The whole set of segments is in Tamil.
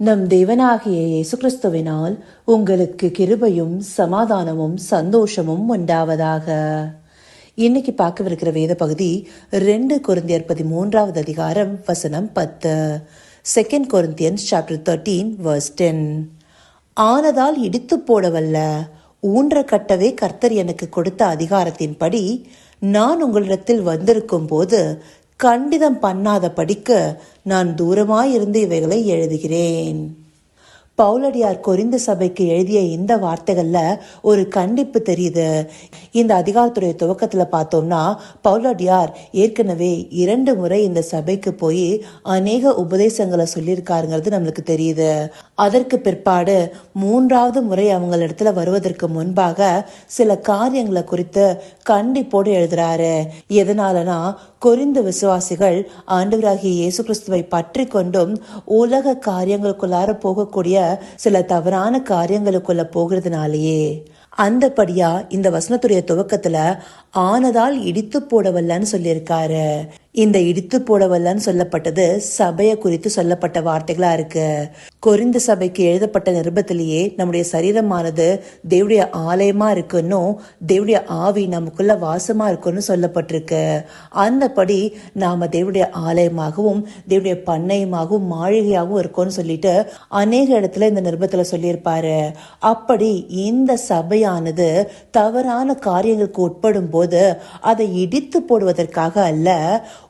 நம் தேவனாகிய இயேசு கிறிஸ்துவினால் உங்களுக்கு கிருபையும் சமாதானமும் சந்தோஷமும் உண்டாவதாக. இன்னைக்கு பார்க்கவிருக்கிற வேத பகுதி ரெண்டு குருந்தியர் பதிமூன்றாவது அதிகாரம் வசனம் பத்து. Second Corinthians chapter thirteen verse ten ஆனதால் இடித்து போடவல்ல ஊன்ற கட்டவே கர்த்தர் எனக்கு கொடுத்த அதிகாரத்தின்படி நான் உங்களிடத்தில் வந்திருக்கும் போது கண்டிதம் பண்ணாத படிக்க நான் தூரமாயிருந்து இவைகளை எழுதுகிறேன். பவுலடியார் கொரிந்து சபைக்கு எழுதிய இந்த வார்த்தைகள்ல ஒரு கண்டிப்பு தெரியுது. இந்த அதிகாரத்துடைய துவக்கத்துல பார்த்தோம்னா பவுலடியார் ஏற்கனவே இரண்டு முறை இந்த சபைக்கு போய் அநேக உபதேசங்களை சொல்லியிருக்காருங்கிறது நம்மளுக்கு தெரியுது. அதற்கு பிற்பாடு மூன்றாவது முறை அவங்க இடத்துல வருவதற்கு முன்பாக சில காரியங்களை குறித்து கண்டிப்போடு எழுதுறாரு. எதனாலனா கொரிந்த விசுவாசிகள் ஆண்டவராகிய இயேசு கிறிஸ்துவை பற்றி கொண்டும் உலக காரியங்களுக்குள்ளார போகக்கூடிய சில தவறான காரியங்களுக்குள்ள போகிறதுனாலேயே. அந்தபடியா இந்த வசனத்துடைய துவக்கத்துல ஆனதால் இடித்து போடவல்லன்னு சொல்லியிருக்காரு. இந்த இடித்து போடவல்லன்னு சொல்லப்பட்டது சபையை குறித்து சொல்லப்பட்ட வார்த்தைகளா இருக்கு. கொரிந்த சபைக்கு எழுதப்பட்ட நிருபத்திலேயே நம்முடைய சரீரமானது தேவடைய ஆலயமா இருக்குன்னும் தேவடைய ஆவி நமக்குள்ள வாசமா இருக்குன்னு சொல்லப்பட்டிருக்கு. அந்தபடி நாம தேவடைய ஆலயமாகவும் தேவடைய பண்ணையமாகவும் மாளிகையாகவும் இருக்கோம்னு சொல்லிட்டு அநேக இடத்துல இந்த நிருபத்துல சொல்லியிருப்பாரு. அப்படி இந்த சபையானது தவறான காரியங்களுக்கு உட்படும் போது அதை இடித்து போடுவதற்காக அல்ல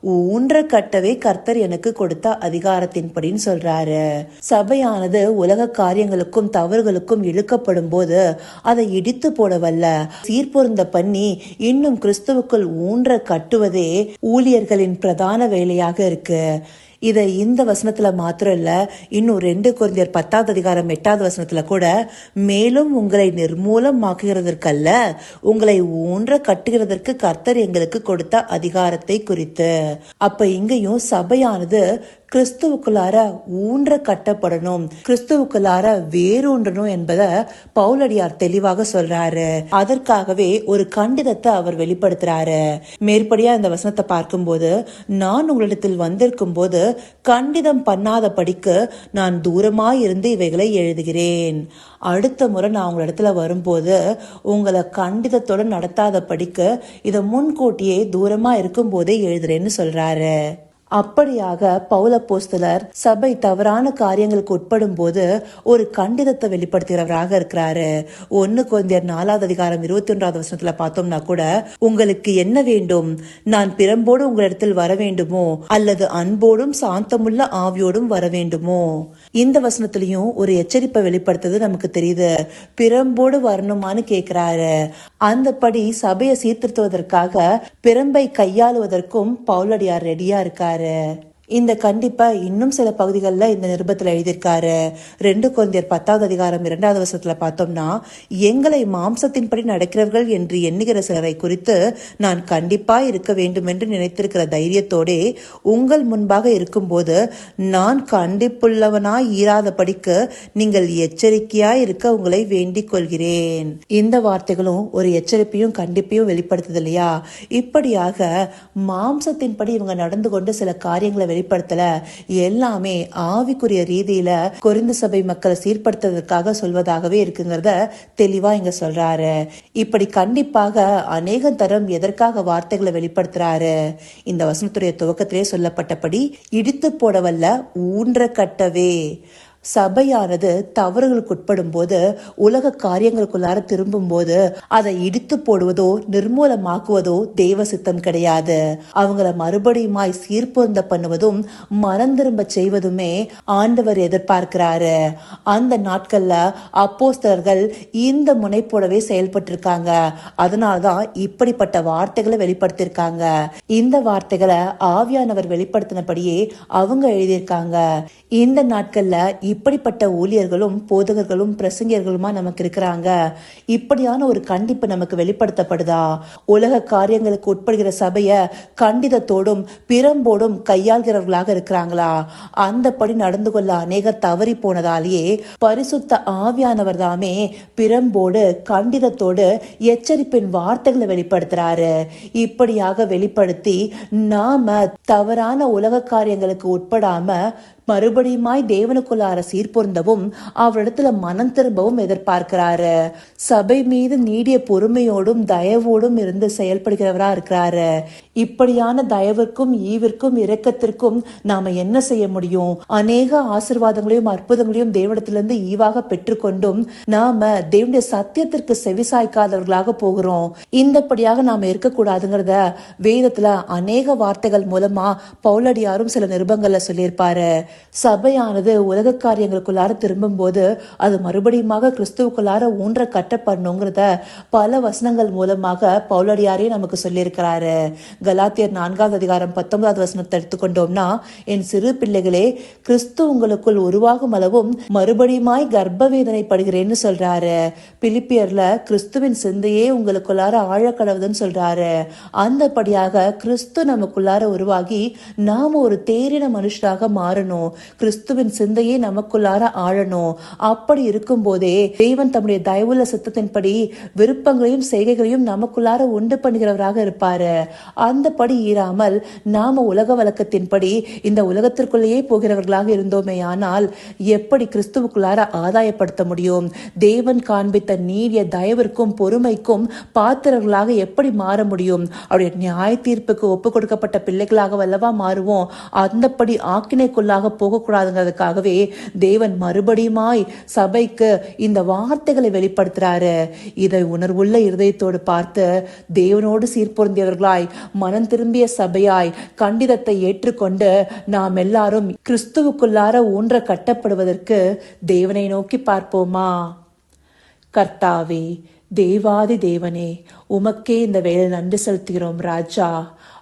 ஊன்ற கட்டவே கர்த்தர் எனக்கு கொடுத்த அதிகாரத்தின்படின்னு சொல்றாரு. சபையானது உலக காரியங்களுக்கும் தவறுகளுக்கும் இழுக்கப்படும் போது அதை இடித்து போடவல்ல. சீர்பொருந்த பண்ணி இன்னும் கிறிஸ்துவுக்குள் ஊன்ற கட்டுவதே ஊழியர்களின் பிரதான வேலையாக இருக்கு. இதை இந்த வசனத்தில் மாத்திரம் இல்லை இன்னும் ரெண்டு குறைந்தர் பத்தாவது அதிகாரம் எட்டாவது வசனத்தில் கூட மேலும் உங்களை நிர்மூலமாக்குகிறதற்கல்ல உங்களை ஊன்ற கட்டுகிறதற்கு கர்த்தர் எங்களுக்கு கொடுத்த அதிகாரத்தை குறித்து. அப்ப இங்கேயும் சபையானது கிறிஸ்துவுக்குள்ளார ஊன்ற கட்டப்படணும் கிறிஸ்துவுக்குள்ளார வேரூன்றணும் என்பதை பவுலடியார் தெளிவாக சொல்றாரு. அதற்காகவே ஒரு கண்டிதத்தை அவர் வெளிப்படுத்துறாரு. மேற்படியா இந்த வசனத்தை பார்க்கும்போது நான் உங்களிடத்தில் வந்திருக்கும் போது கண்டிதம் பண்ணாத படிக்கு நான் தூரமாய் இருந்து இவைகளை எழுதுகிறேன். அடுத்த முறை நான் உங்கள் இடத்துல வரும்போது உங்களை கண்டிதத்தோட நடத்தாத படிக்க இதை முன்கூட்டியே தூரமா இருக்கும் போதே எழுதுறேன்னு சொல்றாரு. அப்படியாக பௌல போஸ்தலர் சபை தவறான காரியங்களுக்கு உட்படும் போது ஒரு கண்டிதத்தை வெளிப்படுத்துகிறவராக இருக்கிறாரு. ஒன்னு குழந்தையர் நாலாவது அதிகாரம் இருபத்தி ஒன்றாவது வசனத்துல பார்த்தோம்னா கூட உங்களுக்கு என்ன வேண்டும்? நான் பிறம்போடு உங்களிடத்தில் வர வேண்டுமோ? அல்லது அன்போடும் சாந்தமுள்ள ஆவியோடும் வர வேண்டுமோ? இந்த வசனத்திலையும் ஒரு எச்சரிப்பை வெளிப்படுத்துறது நமக்கு தெரியுது. பிறம்போடு வரணுமான்னு கேக்குறாரு. அந்தபடி சபையை சீர்திருத்துவதற்காக பிறம்பை கையாளுவதற்கும் பவுலடியார் ரெடியா இருக்காரு. Ere இந்த கண்டிப்பா இன்னும் சில பகுதிகளில் இந்த நிருபத்தில் எழுதியிருக்காரு. ரெண்டு குழந்தையர் பத்தாவது அதிகாரம் இரண்டாவது வருஷத்துல பார்த்தோம்னா எங்களை மாம்சத்தின்படி நடக்கிறவர்கள் என்று எண்ணுகிற சிலரை குறித்து நான் கண்டிப்பா இருக்க வேண்டும் என்று நினைத்திருக்கிற தைரியத்தோடே உங்கள் முன்பாக இருக்கும்போது நான் கண்டிப்புள்ளவனாய் ஈராதபடிக்கு நீங்கள் எச்சரிக்கையாய் இருக்க உங்களை வேண்டிக் கொள்கிறேன். இந்த வார்த்தைகளும் ஒரு எச்சரிப்பையும் கண்டிப்பையும் வெளிப்படுத்துது இல்லையா? இப்படியாக மாம்சத்தின்படி இவங்க நடந்து கொண்டு சில காரியங்களை வெளிப்படுத்தல. எல்லாமே ஆவிக்குரிய ரீதியில கொரிந்து சபை மக்களை சீர்படுத்துவதற்காக சொல்வதாகவே இருக்குங்கிறத தெளிவா இங்க சொல்றாரு. இப்படி கண்டிப்பாக அநேக தரம் எதற்காக வார்த்தைகளை வெளிப்படுத்துறாரு? இந்த வசனத்துடைய துவக்கத்திலே சொல்லப்பட்டபடி இடித்து போடவல்ல ஊன்ற கட்டவே. சபையானது தவறுகளுக்குட்படும் போது உலக காரியங்களுக்குள்ளார திரும்பும் போது அதை இடித்து போடுவதோ நிர்மூலமாக்குவதோ தெய்வ சித்தம் கிடையாது. அவங்கள மறுபடியுமாய் சீர்பொருந்த பண்ணுவதும் மனம் திரும்ப செய்வதுமே ஆண்டவர் எதிர்பார்க்கிறாரு. அந்த நாட்கள்ல அப்போஸ்தலர்கள் இந்த முனைப்போடவே செயல்பட்டிருக்காங்க. அதனாலதான் இப்படிப்பட்ட வார்த்தைகளை வெளிப்படுத்தியிருக்காங்க. இந்த வார்த்தைகளை ஆவியானவர் வெளிப்படுத்தினபடியே அவங்க எழுதியிருக்காங்க. இந்த நாட்கள்ல இப்படிப்பட்ட ஊழியர்களும் போதகர்களும் பிரசங்கியர்களுமா நமக்கு இருக்கிறாங்க. இப்படியான ஒரு கண்டிப்பு நமக்கு வெளிப்படுத்தப்படுதா? உலக காரியங்களுக்கு உட்படுகிற சபைய கண்டிதத்தோடும் பிறம்போடும் கையாள்கிறவர்களாக இருக்கிறாங்களா? அந்தபடி நடந்து கொள்ள அநேகர் தவறி போனதாலேயே பரிசுத்த ஆவியானவர் தாமே பிறம்போடு கண்டிதத்தோடு எச்சரிப்பின் வார்த்தைகளை வெளிப்படுத்துறாரு. இப்படியாக வெளிப்படுத்தி நாம தவறான உலக காரியங்களுக்கு உட்படாம மறுபடியுமாய் தேவனுக்குள்ளார சீர்பொருந்தவும் அவரிடத்துல மனம் திரும்பவும் எதிர்பார்க்கிறாரு. சபை மீது நீடிய பொறுமையோடும் தயவோடும் இருந்து செயல்படுகிறவரா இருக்கிறாரு. இப்படியான தயவிற்கும் ஈவிற்கும் இரக்கத்திற்கும் நாம என்ன செய்ய முடியும்? அநேக ஆசிர்வாதங்களையும் அற்புதங்களையும் தேவனிடத்திலிருந்து ஈவாக பெற்றுக்கொண்டும் நாம தேவனுடைய சத்தியத்திற்கு செவிசாய்க்காதவர்களாக போகிறோம். இந்தப்படியாக நாம இருக்கக்கூடாதுங்கிறத வேதத்துல அநேக வார்த்தைகள் மூலமா பவுலடியாரும் சில நிருபங்கள்ல சொல்லியிருப்பாரு. சபையானது உலக காரியங்களுக்குள்ளார திரும்பும்போது அது மறுபடியுமாக கிறிஸ்துவுக்குள்ளார ஊன்ற கட்டப்படணுங்கிறத பல வசனங்கள் மூலமாக பவுலடியாரே நமக்கு சொல்லியிருக்கிறாரு. கலாத்தியர் நான்காவது அதிகாரம் பத்தொன்பதாவது வசனத்தை எடுத்துக்கொண்டோம்னா என் சிறு பிள்ளைகளே கிறிஸ்து உங்களுக்குள் உருவாகும் அளவும் மறுபடியுமாய் கர்ப்ப வேதனை படுகிறேன்னு சொல்றாரு. பிலிப்பியர்ல கிறிஸ்துவின் சிந்தையே உங்களுக்குள்ளார ஆழக்கடவுதுன்னு சொல்றாரு. அந்தபடியாக கிறிஸ்து நமக்குள்ளார உருவாகி நாம ஒரு தேரின மனுஷராக மாறணும். கிறிஸ்துவின் சிந்தையே நமக்குள்ளார ஆழணும் அப்படி இருக்கும் போதே தேவன் தம்முடைய தயவுள்ள சித்தத்தின்படி விருப்பங்களையும் செய்கைகளையும் நமக்குள்ளார உண்டு பண்ணுகிறவராக இருப்பாரு. அந்தபடி ஈராமல் நாம உலக வழக்கத்தின்படி இந்த உலகத்திற்குள்ளேயே போகிறவர்களாக இருந்தோமே ஆனால் எப்படி கிறிஸ்துவுக்குள்ளார ஆதாயப்படுத்த முடியும்? தேவன் காண்பித்த நீடிய தயவிற்கும் பொறுமைக்கும் பாத்திரர்களாக எப்படி மாற முடியும்? அவருடைய நியாய தீர்ப்புக்கு ஒப்பு கொடுக்கப்பட்ட பிள்ளைகளாக வல்லவா மாறுவோம்? அந்தபடி ஆக்கினைக்குள்ளாக போகக்கூடாதுங்கிறதுக்காகவே தேவன் மறுபடியுமாய் சபைக்கு இந்த வார்த்தைகளை வெளிப்படுத்துறாரு. இதை உணர்வுள்ள இருதயத்தோடு பார்த்து தேவனோடு சீர்பொருந்தியவர்களாய் மனம் திரும்பிய சபையாய் கண்டிதத்தை ஏற்றுக்கொண்டு நாம் எல்லாரும் கிறிஸ்துவுக்குள்ளார ஊன்ற கட்டப்படுவதற்கு தேவனை நோக்கி பார்ப்போமா? கர்த்தாவே தேவாதி தேவனே உமக்கே இந்த வேலை நன்றி செலுத்துகிறோம் ராஜா.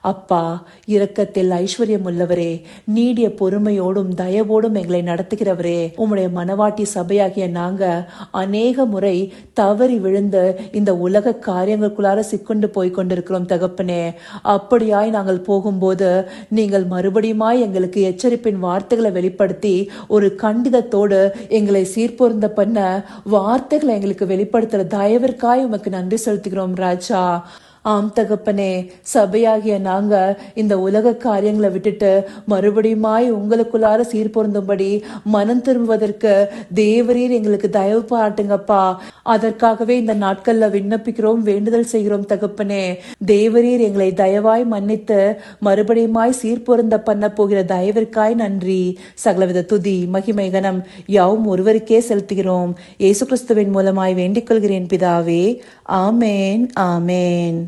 அப்பா இரக்கத்தில் ஐஸ்வர்யம் உள்ளவரே நீடிய பொறுமையோடும் தயவோடும் எங்களை நடத்துகிறவரே உம்முடைய மனவாட்டி சபையாகிய நாங்க அநேக முறை தவறி விழுந்து இந்த உலக காரியங்களுக்குள்ளார சிக்கொண்டு போய் கொண்டிருக்கிறோம் தகப்பனே. அப்படியாய் நாங்கள் போகும்போது நீங்கள் மறுபடியுமாய் எங்களுக்கு எச்சரிப்பின் வார்த்தைகளை வெளிப்படுத்தி ஒரு கண்டிதத்தோடு எங்களை சீர்பொருந்த பண்ண வார்த்தைகளை எங்களுக்கு வெளிப்படுத்துற தயவிற்காய் உமக்கு நன்றி செலுத்துகிறோம் ராஜா. ஆம் தகப்பனே சபையாகிய நாங்க இந்த உலக காரியங்களை விட்டுட்டு மறுபடியுமாய் உங்களுக்குள்ளார சீர்பொருந்தும்படி மனம் திரும்புவதற்கு தேவரீர் எங்களுக்கு தயவு பாட்டுங்கப்பா அதற்காகவே இந்த நாட்கள்ல விண்ணப்பிக்கிறோம் வேண்டுதல் செய்கிறோம் தகப்பனே. தேவரீர் எங்களை தயவாய் மன்னித்து மறுபடியுமாய் சீர்பொருந்த பண்ண போகிற தயவிற்காய் நன்றி. சகலவித துதி மகிமை கனம் யாவும் ஒருவருக்கே செலுத்துகிறோம். இயேசு கிறிஸ்துவின் மூலமாய் வேண்டிக் கொள்கிறேன் பிதாவே. ஆமேன் ஆமேன்.